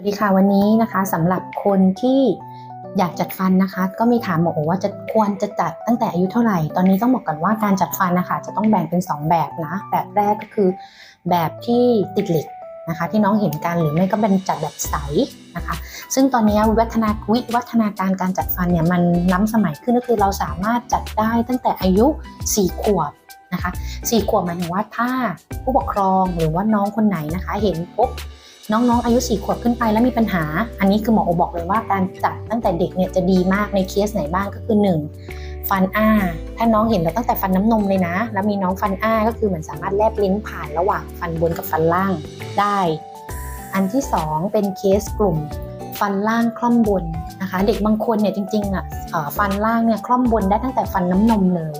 วัสดีค่ะวันนี้นะคะสำหรับคนที่อยากจัดฟันนะคะ ก็มีถามหมอว่าจะควรจะจัดตั้งแต่อายุเท่าไหร่ ตอนนี้ต้องบอกกันว่าการจัดฟันนะคะ จะต้องแบ่งเป็น 2 แบบนะ แบบแรกก็คือแบบที่ติดเหล็กนะคะ ที่น้องเห็นกันหรือไม่ก็เป็นจัดแบบใสนะคะ ซึ่งตอนนี้วิวัฒนาวิวัฒนาการการจัดฟันเนี่ยมันล้ำสมัยขึ้นก็คือเราสามารถจัดได้ตั้งแต่อายุ 4 ขวบนะคะ4ขวบหมายถึงว่าถ้าผู้ปกครองหรือว่าน้องคนไหนนะคะ เห็นปุ๊บ น้องๆ อายุ 4 ขวบขึ้นไปแล้วมีปัญหา อันนี้คือหมอโอบอกเลยว่าการจัดตั้งแต่เด็กเนี่ยจะดีมากในเคสไหนบ้างก็คือ 1. ฟันอ้า ถ้าน้องเห็นเราตั้งแต่ฟันน้ำนมเลยนะ แล้วมีน้องฟันอ้าก็คือเหมือนสามารถแลบลิ้นผ่านระหว่างฟันบนกับฟันล่างได้ อันที่ 2 เป็นเคสกลุ่มฟันล่างคล่อมบนนะคะ เด็กบางคนเนี่ยจริงๆอะฟันล่างเนี่ยคล่อมบนได้ตั้งแต่ฟันน้ำนมเลย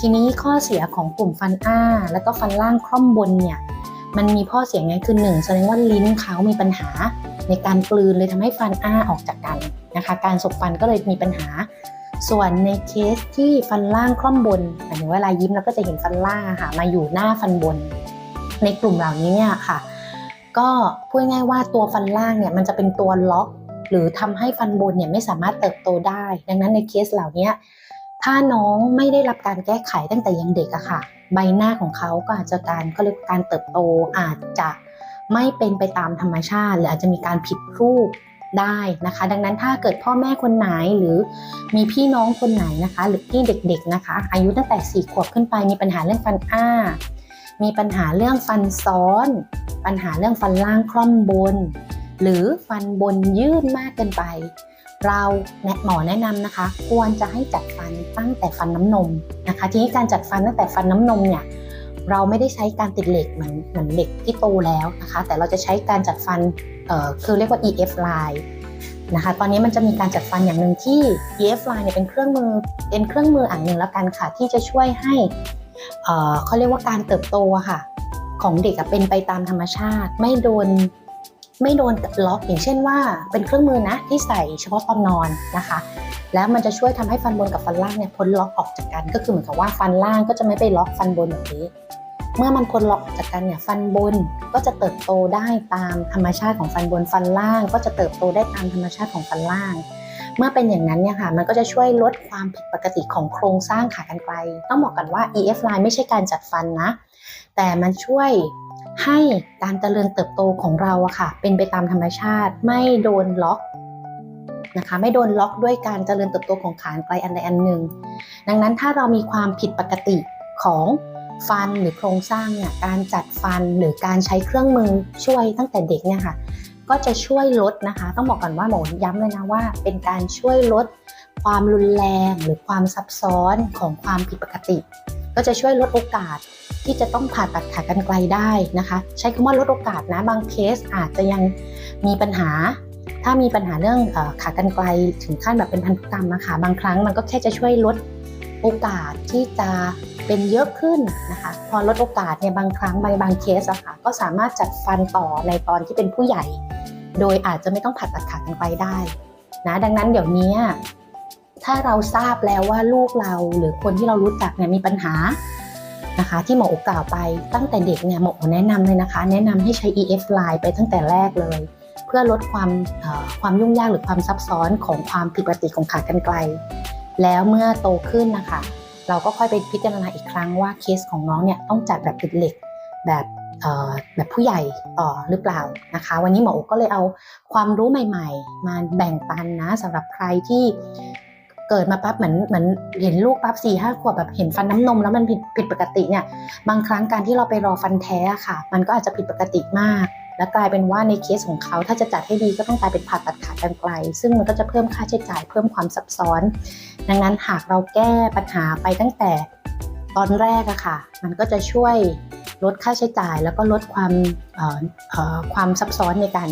ทีนี้ข้อเสียของกลุ่มฟันอ้า แล้วก็ฟันล่างคล่อมบนเนี่ย มันมีข้อเสียงไงคือหนึ่งแสดงว่าลิ้นเขามีปัญหาในการกลืนเลยทำให้ฟันอ้าออกจากกันนะคะ การสบฟันก็เลยมีปัญหา ส่วนในเคสที่ฟันล่างคล่อมบนหมายถึงเวลายิ้มเราก็จะเห็นฟันล่างค่ะมาอยู่หน้าฟันบน ในกลุ่มเหล่านี้เนี่ยค่ะ ก็พูดง่ายว่าตัวฟันล่างเนี่ยมันจะเป็นตัวล็อก หรือทำให้ฟันบนเนี่ยไม่สามารถเติบโตได้ ดังนั้นในเคสเหล่านี้ ถ้าน้องไม่ได้รับการแก้ไขตั้งแต่ยังเด็กอะค่ะ ใบหน้าของเขาก็อาจจะการก็เรียกการเติบโตอาจจะไม่เป็นไปตามธรรมชาติ หรืออาจจะมีการผิดรูปได้นะคะ ดังนั้นถ้าเกิดพ่อแม่คนไหนหรือมีพี่น้องคนไหนนะคะ หรือที่เด็กๆนะคะ อายุตั้งแต่ 4 ขวบขึ้นไปมีปัญหาเรื่องฟันอ้า มีปัญหาเรื่องฟันซ้อน ปัญหาเรื่องฟันล่างคล่อมบน หรือฟันบนยืดมากเกินไป เราแหมอแนะนำนะคะ ควรจะให้จัดฟันตั้งแต่ฟันน้ำนมนะคะ ทีนี้การจัดฟันตั้งแต่ฟันน้ำนมเนี่ยเราไม่ได้ใช้การติดเหล็กเหมือนเหมือนเด็กที่โตแล้วนะคะ แต่เราจะใช้การจัดฟันเอ่อคือเรียกว่า EF line นะคะ ตอนนี้มันจะมีการจัดฟันอย่างหนึ่งที่ EF line เนี่ยเป็นเครื่องมือเป็นเครื่องมืออันหนึ่งแล้วกันค่ะที่จะช่วยให้เอ่อเขาเรียกว่าการเติบโตค่ะ ของเด็กเป็นไปตามธรรมชาติ ไม่โดน ไม่โดนล็อก อย่างเช่นว่าเป็นเครื่องมือนะที่ใส่เฉพาะตอนนอนนะคะ แล้วมันจะช่วยทำให้ฟันบนกับฟันล่างเนี่ยพ้นล็อกออกจากกัน ก็คือเหมือนกับว่าฟันล่างก็จะไม่ไปล็อกฟันบนแบบนี้ เมื่อมันพ้นล็อกออกจากกันเนี่ยฟันบนก็จะเติบโตได้ตามธรรมชาติของฟันบนฟันล่าง ก็จะเติบโตได้ตามธรรมชาติของฟันล่างเมื่อเป็นอย่างนั้นเนี่ยค่ะ มันก็จะช่วยลดความผิดปกติของโครงสร้างขากรรไกร ต้องบอกกันว่า EF line ไม่ใช่การจัดฟันนะ แต่มันช่วย ให้การเจริญเติบโตของเราอะค่ะ เป็นไปตามธรรมชาติไม่โดนล็อกนะคะไม่โดนล็อกด้วยการเจริญเติบโตของขากรรไกรอันใดอันหนึ่ง ดังนั้นถ้าเรามีความผิดปกติของฟันหรือโครงสร้างเนี่ยการจัดฟันหรือการใช้เครื่องมือช่วยตั้งแต่เด็กเนี่ยค่ะ ก็จะช่วยลดนะคะ ต้องบอกก่อนว่าหมอย้ำเลยนะว่า เป็นการช่วยลดความรุนแรงหรือความซับซ้อนของความผิดปกติ ก็จะช่วยลดโอกาส ที่จะต้องผ่าตัดขากรรไกรได้นะคะ ใช้คำว่าลดโอกาสนะบางเคสอาจจะยังมีปัญหา ถ้ามีปัญหาเรื่องขากรรไกรถึงขั้นแบบเป็นพันธุกรรมนะคะบางครั้งมันก็แค่จะช่วยลดโอกาสที่จะเป็นเยอะขึ้นนะคะ พอลดโอกาสเนี่ยบางครั้งบางบางเคสอะค่ะก็สามารถจัดฟันต่อในตอนที่เป็นผู้ใหญ่ โดยอาจจะไม่ต้องผ่าตัดขากรรไกรได้นะดังนั้นเดี๋ยวนี้ถ้าเราทราบแล้วว่าลูกเราหรือคนที่เรารู้จักเนี่ยมีปัญหา นะคะ ที่หมออกล่าวไปตั้งแต่เด็กเนี่ยหมอแนะนำเลยนะคะ แนะนำให้ใช้ EF line ไปตั้งแต่แรกเลย เพื่อลดความความยุ่งยากหรือความซับซ้อนของความผิดปกติของขากรรไกรแล้วเมื่อโตขึ้นนะคะ เราก็ค่อยไปพิจารณาอีกครั้งว่าเคสของน้องเนี่ยต้องจัดแบบติดเหล็กแบบแบบผู้ใหญ่ต่อหรือเปล่านะคะ วันนี้หมอโอก็เลยเอาความรู้ใหม่ ๆ มาแบ่งปันนะสำหรับใครที่ เกิดมาปั๊บเหมือนเหมือนเห็นลูกปั๊บสี่ห้าขวบแบบเห็นฟันน้ำนม แล้วมันผิดผิดปกติเนี่ยบางครั้งการที่เราไปรอฟันแท้ค่ะ มันก็อาจจะผิดปกติมาก และกลายเป็นว่าในเคสของเขาถ้าจะจัดให้ดีก็ต้องกลายเป็นผ่าตัดขากรรไกรซึ่งมันก็จะเพิ่มค่าใช้จ่ายเพิ่มความซับซ้อน ดังนั้นหากเราแก้ปัญหาไปตั้งแต่ตอนแรกอะค่ะ มันก็จะช่วยลดค่าใช้จ่ายแล้วก็ลดความความซับซ้อนในการ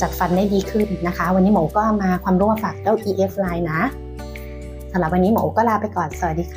จัดฟันได้ดีขึ้นนะคะ วันนี้หมอก็มาความรู้มาฝากเจ้า EF Line นะ สำหรับวันนี้หมอโอก็ลาไปก่อน สวัสดีค่ะ